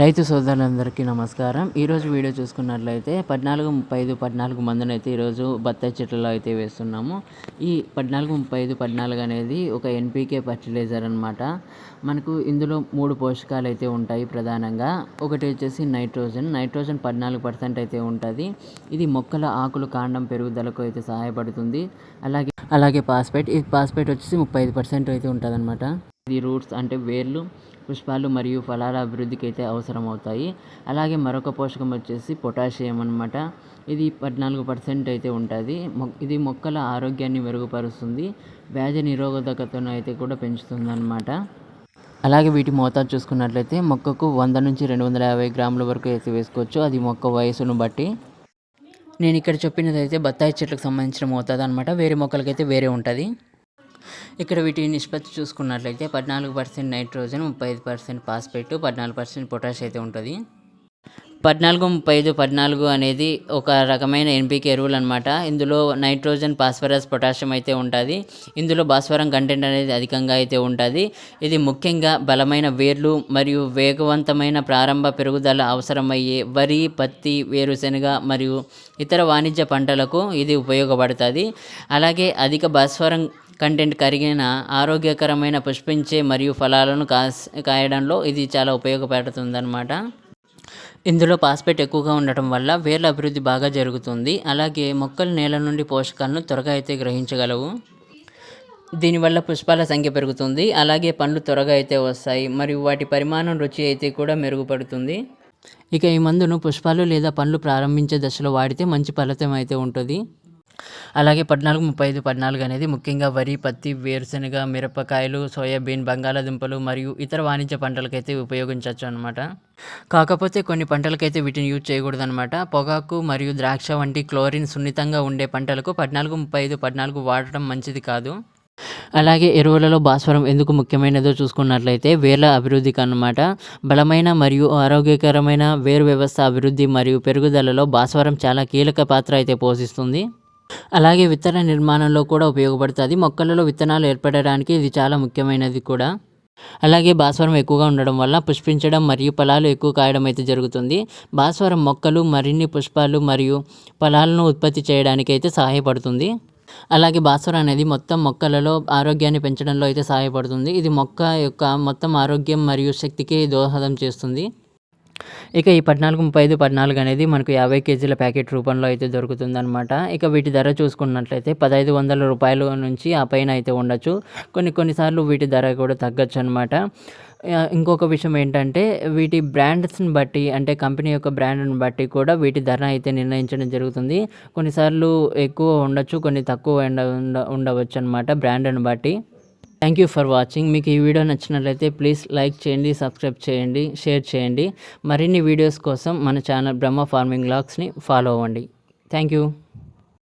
రైతు సోదరులందరికీ నమస్కారం. ఈరోజు వీడియో చూసుకున్నట్లయితే పద్నాలుగు ముప్పై ఐదు పద్నాలుగు మందునైతే ఈరోజు బత్తాయి చెట్లలో అయితే వేస్తున్నాము. ఈ పద్నాలుగు ముప్పై ఐదు పద్నాలుగు అనేది ఒక ఎన్పికే ఫర్టిలైజర్ అనమాట మనకు ఇందులో మూడు పోషకాలు అయితే ఉంటాయి ప్రధానంగా. ఒకటి వచ్చేసి నైట్రోజన్. నైట్రోజన్ పద్నాలుగు పర్సెంట్ అయితే ఉంటుంది. ఇది మొక్కల ఆకులు కాండం పెరుగుదలకు అయితే సహాయపడుతుంది. అలాగే అలాగే పాస్పేట్ ఈ పాస్పేట్ వచ్చేసి ముప్పై ఐదు పర్సెంట్ అయితే ఉంటుంది అనమాట ఇది రూట్స్ అంటే వేర్లు పుష్పాలు మరియు ఫలాల అభివృద్ధికి అయితే అవసరం అవుతాయి అలాగే మరొక పోషకం వచ్చేసి పొటాషియం అనమాట ఇది పద్నాలుగు పర్సెంట్ అయితే ఉంటుంది. ఇది మొక్కల ఆరోగ్యాన్ని మెరుగుపరుస్తుంది. వ్యాధి నిరోధకతను అయితే కూడా పెంచుతుంది అనమాట అలాగే వీటి మోతాదు చూసుకున్నట్లయితే మొక్కకు వంద నుంచి రెండు వందల యాభై గ్రాముల వరకు అయితే వేసుకోవచ్చు. అది మొక్క వయసును బట్టి. నేను ఇక్కడ చెప్పినది అయితే బత్తాయి చెట్లకు సంబంధించిన మోతాదు అనమాట వేరే మొక్కలకైతే వేరే ఉంటుంది. ఇక్కడ వీటి నిష్పత్తి చూసుకున్నట్లయితే పద్నాలుగు పర్సెంట్ నైట్రోజన్ ముప్పై ఐదు పర్సెంట్ పాస్పేట్ పద్నాలుగు పర్సెంట్ పొటాష్ అయితే ఉంటుంది. పద్నాలుగు ముప్పై ఐదు పద్నాలుగు అనేది ఒక రకమైన ఎన్పికే ఎరువులు అనమాట ఇందులో నైట్రోజన్ ఫాస్ఫరస్ పొటాషియం అయితే ఉంటుంది. ఇందులో భాస్వరం కంటెంట్ అనేది అధికంగా అయితే ఉంటుంది. ఇది ముఖ్యంగా బలమైన వేర్లు మరియు వేగవంతమైన ప్రారంభ పెరుగుదల అవసరమయ్యే వరి పత్తి వేరుశెనగ మరియు ఇతర వాణిజ్య పంటలకు ఇది ఉపయోగపడుతుంది. అలాగే అధిక భాస్వరం కంటెంట్ కరిగిన ఆరోగ్యకరమైన పుష్పించే మరియు ఫలాలను కాస్ కాయడంలో ఇది చాలా ఉపయోగపడుతుందన్నమాట. ఇందులో పాస్పేట్ ఎక్కువగా ఉండటం వల్ల వేర్ల అభివృద్ధి బాగా జరుగుతుంది. అలాగే మొక్కలు నేల నుండి పోషకాలను త్వరగా అయితే గ్రహించగలవు. దీనివల్ల పుష్పాల సంఖ్య పెరుగుతుంది. అలాగే పండ్లు త్వరగా అయితే వస్తాయి. మరియు వాటి పరిమాణం రుచి అయితే కూడా మెరుగుపడుతుంది. ఇక ఈ మందును పుష్పాలు లేదా పండ్లు ప్రారంభించే దశలో వాడితే మంచి ఫలితం అయితే ఉంటుంది. అలాగే పద్నాలుగు ముప్పై ఐదు పద్నాలుగు అనేది ముఖ్యంగా వరి పత్తి వేరుశనగ మిరపకాయలు సోయాబీన్ బంగాళాదుంపలు మరియు ఇతర వాణిజ్య పంటలకైతే ఉపయోగించవచ్చు అనమాట కాకపోతే కొన్ని పంటలకైతే వీటిని యూజ్ చేయకూడదు అనమాట పొగాకు మరియు ద్రాక్ష వంటి క్లోరిన్ సున్నితంగా ఉండే పంటలకు పద్నాలుగు ముప్పై ఐదు పద్నాలుగు వాడటం మంచిది కాదు. అలాగే ఎరువులలో భాస్వరం ఎందుకు ముఖ్యమైనదో చూసుకున్నట్లయితే వేర్ల అభివృద్ధికి అన్నమాట బలమైన మరియు ఆరోగ్యకరమైన వేరు వ్యవస్థ అభివృద్ధి మరియు పెరుగుదలలో భాస్వరం చాలా కీలక పాత్ర అయితే పోషిస్తుంది. అలాగే విత్తన నిర్మాణంలో కూడా ఉపయోగపడుతుంది. మొక్కలలో విత్తనాలు ఏర్పడడానికి ఇది చాలా ముఖ్యమైనది కూడా. అలాగే భాస్వరం ఎక్కువగా ఉండడం వల్ల పుష్పించడం మరియు ఫలాలు ఎక్కువ కాయడం అయితే జరుగుతుంది. భాస్వరం మొక్కలు మరిన్ని పుష్పాలు మరియు ఫలాలను ఉత్పత్తి చేయడానికి అయితే సహాయపడుతుంది. అలాగే భాస్వరం అనేది మొత్తం మొక్కలలో ఆరోగ్యాన్ని పెంచడంలో అయితే సహాయపడుతుంది. ఇది మొక్క యొక్క మొత్తం ఆరోగ్యం మరియు శక్తికి దోహదం చేస్తుంది. ఇక ఈ పద్నాలుగు ముప్పై ఐదు పద్నాలుగు అనేది మనకు యాభై కేజీల ప్యాకెట్ రూపంలో అయితే దొరుకుతుందనమాట ఇక వీటి ధర చూసుకున్నట్లయితే పదహైదు వందల రూపాయల నుంచి ఆ పైన అయితే ఉండొచ్చు. కొన్ని కొన్నిసార్లు వీటి ధర కూడా తగ్గచ్చు అనమాట ఇంకొక విషయం ఏంటంటే వీటి బ్రాండ్స్ని బట్టి అంటే కంపెనీ యొక్క బ్రాండ్ని బట్టి కూడా వీటి ధర అయితే నిర్ణయించడం జరుగుతుంది. కొన్నిసార్లు ఎక్కువ ఉండొచ్చు కొన్ని తక్కువ ఉండ ఉండవచ్చు అనమాట బ్రాండ్ని బట్టి. థ్యాంక్ యూ ఫర్ వాచింగ్ మీకు ఈ వీడియో నచ్చినట్లయితే ప్లీజ్ లైక్ చేయండి సబ్స్క్రైబ్ చేయండి షేర్ చేయండి. మరిన్ని వీడియోస్ కోసం మన ఛానల్ బ్రహ్మ ఫార్మింగ్ లాగ్స్ని ఫాలో అవ్వండి. Thank you